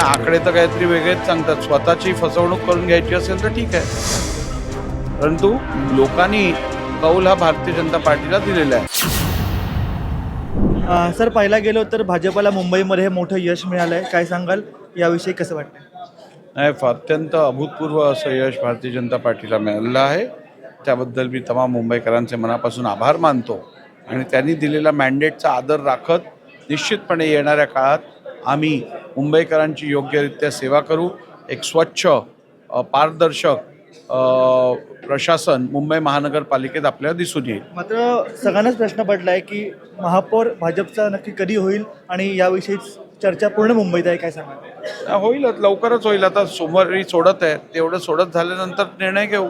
आकडे तर काहीतरी वेगळेच सांगतात. स्वतःची फसवणूक करून घ्यायची असेल तर ठीक आहे. परंतु लोकांनी कौल हा भारतीय जनता पार्टीला दिलेला आहे. सर पाहायला गेलो तर भाजपला मुंबईमध्ये हे मोठं यश मिळालं आहे काय सांगाल? याविषयी कसं वाटतं नाही अत्यंत अभूतपूर्व असं यश भारतीय जनता पार्टीला मिळालेलं आहे. त्याबद्दल मी तमाम मुंबईकरांचे मनापासून आभार मानतो. आणि त्यांनी दिलेल्या मॅन्डेटचा आदर राखत निश्चितपणे येणाऱ्या काळात आम्ही मुंबईकरांची योग्यरित्या सेवा करू. एक स्वच्छ पारदर्शक प्रशासन मुंबई महानगरपालिकेत आपल्याला दिसून येईल. मात्र सगळ्यांनाच प्रश्न पडला आहे की महापौर भाजपचा नक्की कधी होईल आणि याविषयीच चर्चा पूर्ण मुंबईत आहे काय सांगाल? होईलच लवकरच होईल. आता सोमवारी सोडत आहे. तेवढं सोडत झाल्यानंतर निर्णय घेऊ.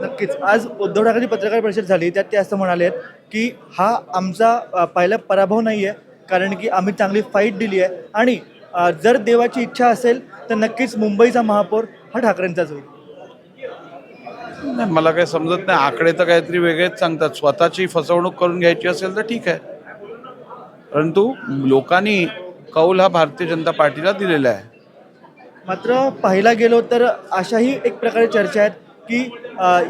नक्कीच. आज उद्धव ठाकरेंची पत्रकार परिषद झाली. त्यात ते असं म्हणाले की हा आमचा पहिला पराभव नाही आहे कारण की आम्ही चांगली फाईट दिली आहे. आणि जर देवाची इच्छा असेल तर नक्कीच मुंबईचा महापौर हा ठाकरेंचाच होईल नाही मला काही समजत नाही. आकडे तर काहीतरी वेगळेच सांगतात. स्वतःची फसवणूक करून घ्यायची असेल तर ठीक आहे. परंतु लोकांनी कौल हा भारतीय जनता पार्टीला दिलेला आहे. मात्र पाहायला गेलो तर अशाही एक प्रकारे चर्चा आहेत की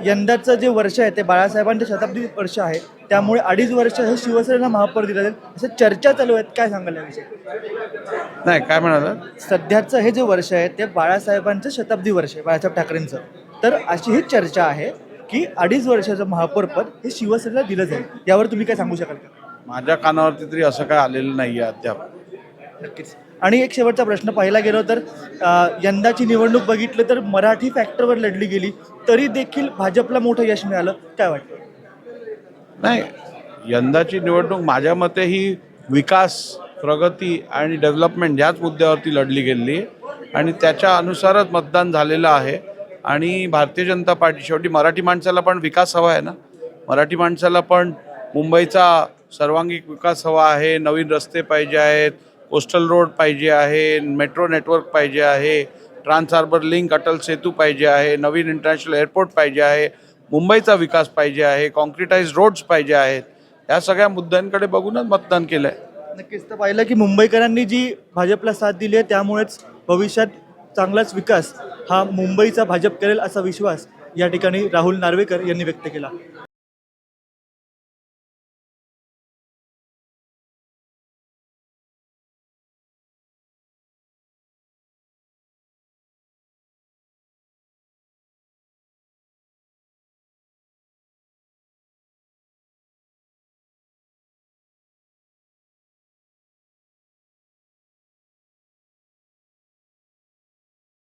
यंदाचं जे वर्ष आहे ते बाळासाहेबांचं शताब्दी वर्ष आहे. त्यामुळे अडीच वर्ष हे शिवसेनेला महापौर दिलं जाईल. असं चर्चा चालू आहेत. काय सांगाल याविषयी? नाही काय म्हणाला सध्याचं हे जे वर्ष आहे ते बाळासाहेबांचं शताब्दी वर्ष आहे बाळासाहेब ठाकरेंचं. तर अशी ही चर्चा आहे की अडीच वर्षाचं महापौरपद हे शिवसेनेला दिलं जाईल. यावर तुम्ही काय सांगू शकाल का? माझ्या कानावरती तरी असं काय आलेलं नाही आहे अद्याप. नक्कीच. आणि एक शेवटचा प्रश्न पाहायला गेलो तर अ, यंदाची निवडणूक बघितलं तर मराठी फॅक्टरवर लढली गेली. तरी देखील भाजपला मोठं यश मिळालं. काय वाटतं? नाही. यंदाची निवडणूक माझ्या मते ही विकास प्रगती आणि डेव्हलपमेंट ह्याच मुद्द्यावरती लढली गेलेली आहे. आणि त्याच्या अनुसारच मतदान झालेलं आहे. आणि भारतीय जनता पार्टी शेवटी मराठी माणसाला पण विकास हवा आहे ना? मराठी माणसाला पण मुंबईचा सर्वांगीण विकास हवा आहे. नवीन रस्ते पाहिजे आहेत. कोस्टल रोड पाहिजे आहे. मेट्रो नेटवर्क पाहिजे आहे. Trans harbour link Atal Setu पाहिजे आहे. नवीन इंटरनॅशनल एअरपोर्ट पाहिजे आहे. मुंबईचा विकास पाहिजे आहे कॉन्क्रिटाईज रोड्स पाहिजे आहेत या सगळ्या मुद्द्यांकडे बघूनच मतदान केलं आहे नक्कीच. तर पाहिलं की मुंबईकरांनी जी भाजपला साथ दिली आहे त्यामुळेच भविष्यात चांगलाच विकास हा मुंबईचा भाजप करेल असा विश्वास या ठिकाणी राहुल नार्वेकर यांनी व्यक्त केला.